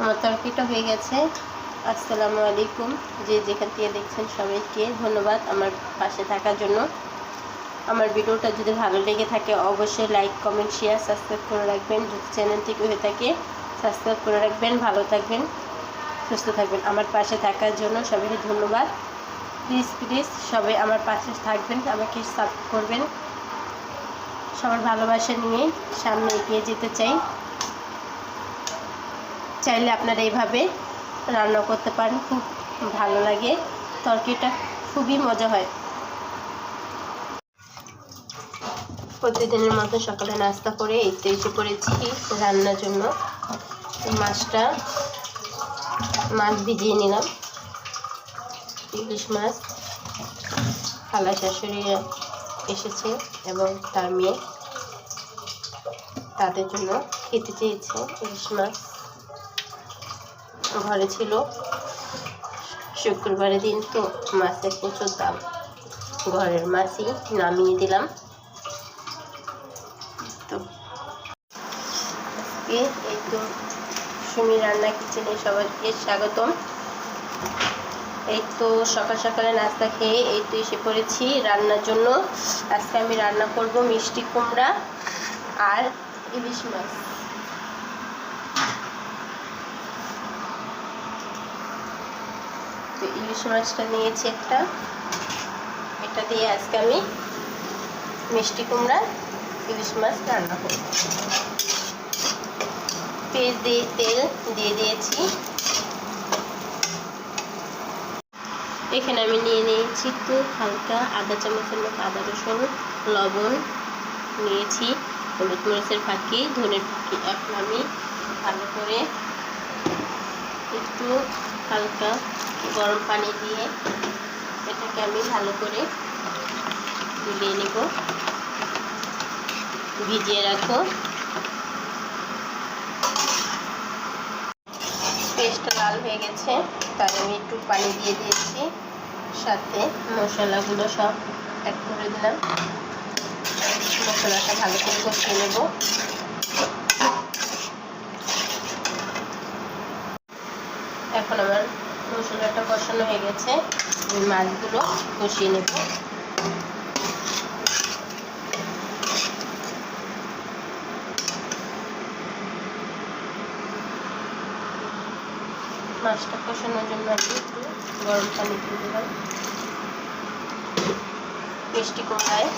আমার তরকারিটা হয়ে গেছে। আসসালামু আলাইকুম। যে যেখান থেকে দেখছেন সবাইকে ধন্যবাদ আমার পাশে থাকার জন্য। আমার ভিডিওটা যদি ভালো লেগে থাকে অবশ্যই লাইক কমেন্ট শেয়ার সাবস্ক্রাইব করে রাখবেন। যদি চ্যানেল থেকে হয়ে থাকে সাবস্ক্রাইব করে রাখবেন। ভালো থাকবেন, সুস্থ থাকবেন। আমার পাশে থাকার জন্য সবাইকে ধন্যবাদ। প্লিজ প্লিজ সবাই আমার পাশে থাকবেন, আমাকে সাপোর্ট করবেন। সবার ভালোবাসা নিয়ে সামনে এগিয়ে যেতে চাই। চাইলে আপনারা এইভাবে রান্না করতে পারেন, খুব ভালো লাগে। তরকারিটা খুবই মজা হয়। প্রতিদিনের মতো সকালে নাস্তা করে এই তো করেছি রান্নার জন্য। মাছটা মাছ ভিজিয়ে নিলাম। ইলিশ মাছ, খালা শাশুড়ি এসেছে এবং তার মেয়ে তাদের জন্য খেতে চেয়েছে ইলিশ মাছ। ঘরে ছিল। শুক্রবারের দিন তো মাছের প্রচুর দাম। ঘরের মাছই নামিয়ে দিলাম। তো এই তো সুমি রান্না কিচেনে সবাইকে স্বাগতম। এই তো সকাল সকালে নাস্তা খেয়ে এই তো এসে পড়েছি রান্নার জন্য। আজকে আমি রান্না করব মিষ্টি কুমড়া আর ইলিশ মাছ। তো ইলিশ মাছটা নিয়েছি একটা। এটা দিয়ে আজকে আমি মিষ্টি কুমড়া ইলিশ মাছ রান্না করব। পেঁয়াজ দিয়ে, তেল দিয়ে দিয়েছি। এখানে আমি নিয়ে নিয়েছি একটু হালকা আদা চামচের মতো আদা রসুন, লবণ নিয়েছি, হলুদ মরিচের ফাঁকি ধনের ফাঁকি। এখন আমি ভালো করে একটু হালকা গরম পানি দিয়ে এটাকে আমি ভালো করে গুলিয়ে নেব। ভিজিয়ে রাখব। পেস্টটা লাল হয়ে গেছে তাই আমি একটু পানি দিয়ে দিয়েছি। সাথে মশলাগুলো সব অ্যাড করে দিলাম। মশলাটা ভালো করে কষিয়ে নেব। এখন আমার মশলাটা কষানো হয়ে গেছে। আমি মাছগুলো কষিয়ে নেব। মাছটা কষানোর জন্য আমি একটু গরম পানি দিয়ে দিলাম। মিষ্টি কুমড়ায়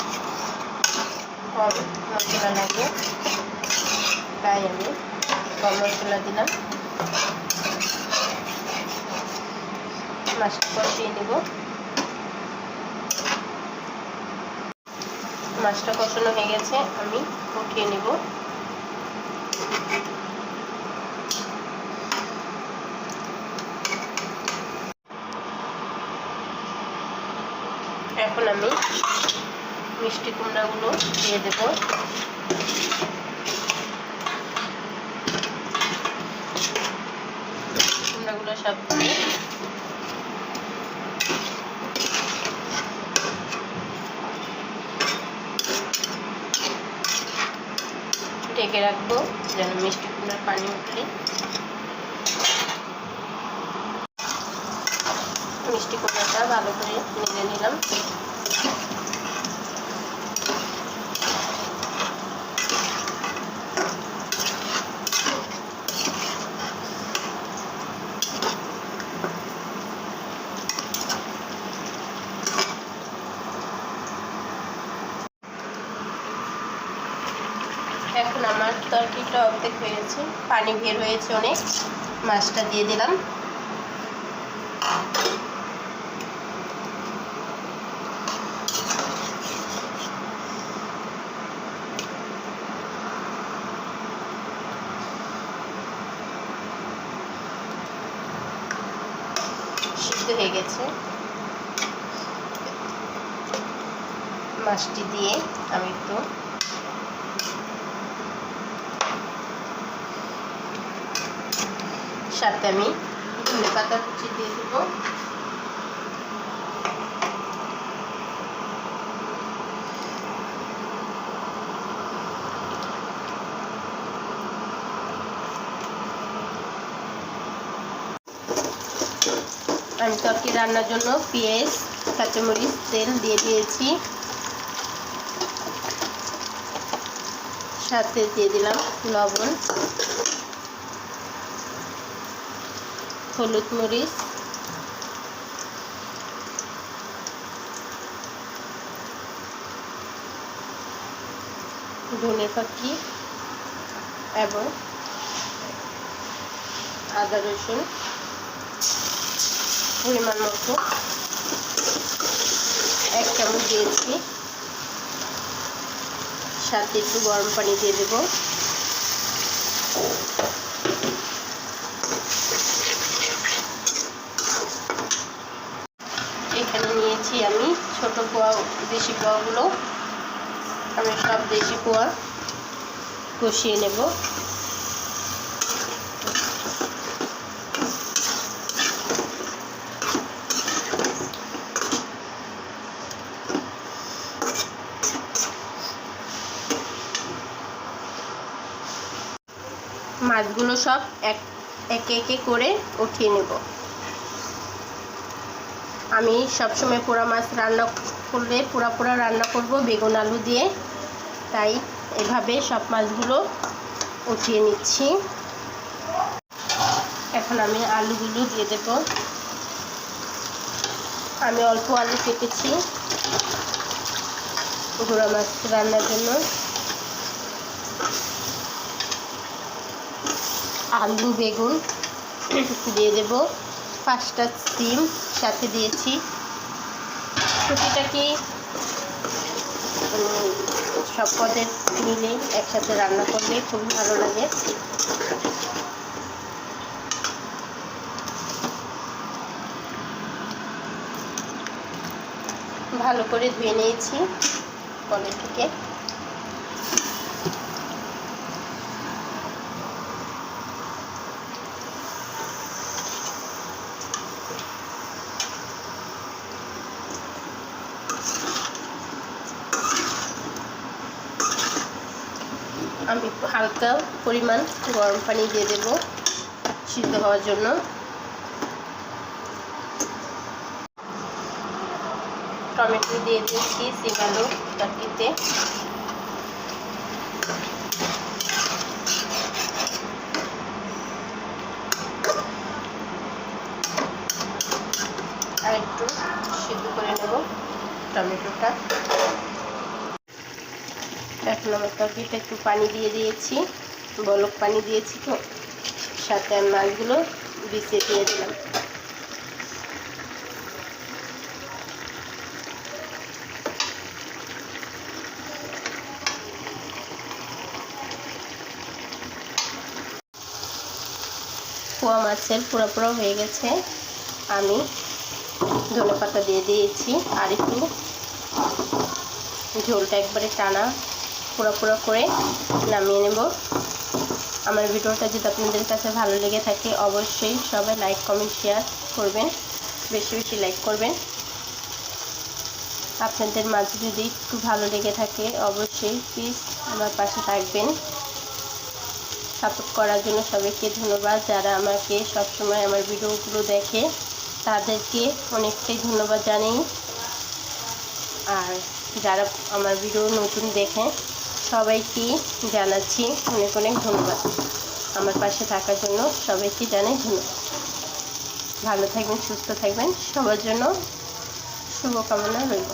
কম মশলা লাগে। তাই আমি কম মশলা দিলাম। মাছটা কষিয়ে নেব মাছটা কষানো হয়ে গেছে, আমি উঠিয়ে নেব। এখন আমি মিষ্টি কুমড়াগুলো দিয়ে দেব। কুমড়াগুলো সব দিয়ে ঢেকে রাখব যেন মিষ্টি কুমড়ার পানি উঠলে মিষ্টি কুমড়াটা ভালো করে নেড়ে নিলাম এখন আমার তরকারিটা অর্ধেক হয়েছে পানি বের হয়েছে অনেক। মাছটা দিয়ে দিলাম। হয়ে গেছে। মাছটি দিয়ে আমি একটু সাথে আমি ধনে পাতা কুচি দিয়ে দেবো। আমি তরকি রান্নার জন্য পেঁয়াজ, কাঁচামরিচ, তেল দিয়ে দিয়েছি। সাথে দিয়ে দিলাম লবণ। হলুদ মরিচ। ধনে পাখি এবং আদা রসুন পরিমাণ মতো এক চামচ দিয়েছি। সাথে একটু গরম পানি দিয়ে দেবো এখানে নিয়েছি আমি ছোট পোয়া, দেশি পোয়াগুলো। আমি সব দেশি পোয়া কষিয়ে নেব। মাছগুলো সব এক, একে একে করে উঠিয়ে নেব। আমি সবসময় পোড়া মাছ রান্না করলে, পোড়া পোড়া রান্না করব, বেগুন আলু দিয়ে। তাই এভাবে সব মাছগুলো উঠিয়ে নিচ্ছি। এখন আমি আলুগুলো দিয়ে দেব। আমি অল্প আলু কেটেছি গুঁড়া মাছ রান্নার জন্য। আলু, বেগুন দিয়ে দেব। পাঁচটা সিম। সাথে দিয়েছি। ছুটিটাকে সব পদের মিলে একসাথে রান্না করলে খুবই ভালো লাগে। ভালো করে ধুয়ে নিয়েছি কলের থেকে। আমি হালকা পরিমাণ গরম পানি দিয়ে দেব সিদ্ধ হওয়ার জন্য। টমেটো দিয়ে দিচ্ছি সিমালো তরকিতে আর একটু সিদ্ধ করে নেব টমেটোটা। এখন আমার তরকারিটা একটু পানি দিয়ে দিয়েছি, বলক পানি দিয়েছি তো, সাথে আর মাছগুলো বিছিয়ে দিয়ে দিলাম। পোয়া মাছের পুরো পুরো হয়ে গেছে, আমি ধনে পাতা দিয়ে দিয়েছি, আর একটু ঝোলটা একবারে টানা পুরো পুরো করে নামিয়ে নেব। আমার ভিডিওটা যদি আপনাদের কাছে ভালো লেগে থাকে, অবশ্যই সবাই লাইক, কমেন্ট, শেয়ার করবেন। বেশি বেশি লাইক করবেন। আপনাদের মাঝে যদি একটু ভালো লেগে থাকে, অবশ্যই প্লিজ আমার পাশে থাকবেন। সাপোর্ট করার জন্য সবাইকে ধন্যবাদ। যারা আমাকে সবসময় আমার ভিডিওগুলো দেখে, তাদেরকে অনেকটাই ধন্যবাদ জানাই। আর যারা আমার ভিডিও নতুন দেখে সবাইকে জানাচ্ছি অনেক অনেক ধন্যবাদ। আমার পাশে থাকার জন্য সবাইকে জানাই ধন্যবাদ। ভালো থাকবেন, সুস্থ থাকবেন। সবার জন্য শুভকামনা রইল।